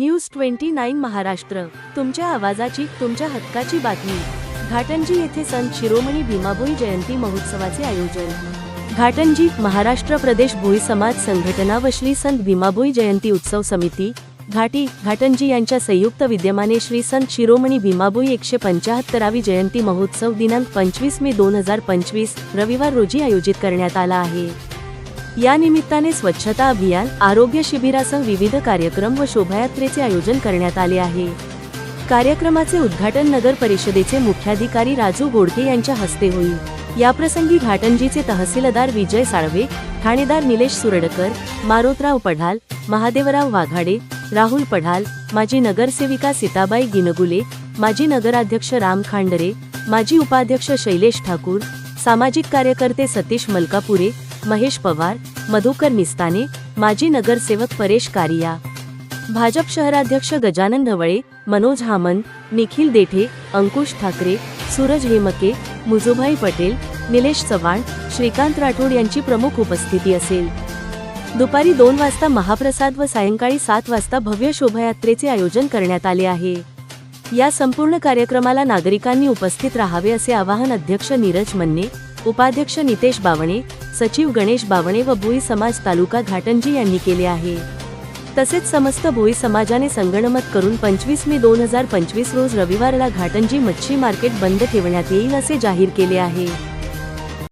News twenty nine Maharashtra. तुमच्या आवाजाची तुमच्या हक्काची बातमी. घाटंजी येथे संत शिरोमणी भीमाभोई जयंती महोत्सवाचे आयोजन. घाटंजी महाराष्ट्र प्रदेश भोई समाज संघटना व श्री संत भीमाभोई जयंती उत्सव समिती. घाटी घाटंजी यांच्या संयुक्त विद्यमाने श्री संत शिरोमणी भीमाभोई एकशे पंचाहत्तरावी जयंती महोत्सव दिनांक पंचवीस मे दोन हजार पंचवीस रविवार रोजी आयोजित करण्यात आला आहे. या निमित्ताने स्वच्छता अभियान आरोग्य शिबिरासह विविध कार्यक्रम व शोभायात्रेचे आयोजन करण्यात आले आहे. कार्यक्रमाचे उद्घाटन नगर परिषदेचे मुख्याधिकारी राजू गोडके यांच्या हस्ते होईल. याप्रसंगी घाटंजीचे तहसीलदार विजय साळवे ठाणेदार निलेश सुरडकर मारोतराव पढाल महादेवराव वाघाडे राहुल पढाल माजी नगरसेविका सीताबाई गिनगुले माजी नगराध्यक्ष राम खांडरे माजी उपाध्यक्ष शैलेश ठाकूर सामाजिक कार्यकर्ते सतीश मलकापुरे महेश पवार मधुकर निस्ताने माजी नगरसेवक परेश कारिया. भाजप शहराध्यक्ष गजानन ढवळे मनोज हामन निखिल देठे अंकुश ठाकरे सूरज हेमके मुजुभाई पटेल निलेश चव्हाण श्रीकांत राठोड यांची प्रमुख उपस्थिती असेल. दुपारी दोन वाजता महाप्रसाद व सायंकाळी सात वाजता भव्य शोभायात्रेचे आयोजन करण्यात आले आहे. या संपूर्ण कार्यक्रमाला नागरिकांनी उपस्थित राहावे असे आवाहन अध्यक्ष नीरज मन्ने उपाध्यक्ष नितेश बावणे सचिव गणेश बावणे व भोई समाज तालुका घाटंजी यांनी केले आहे. तसेच समस्त भोई समाजाने संगणमत करून पंचवीस मे दोन हजार पंचवीस रोज रविवारला घाटंजी मच्छी मार्केट बंद ठेवण्यात येईल असे जाहीर केले आहे.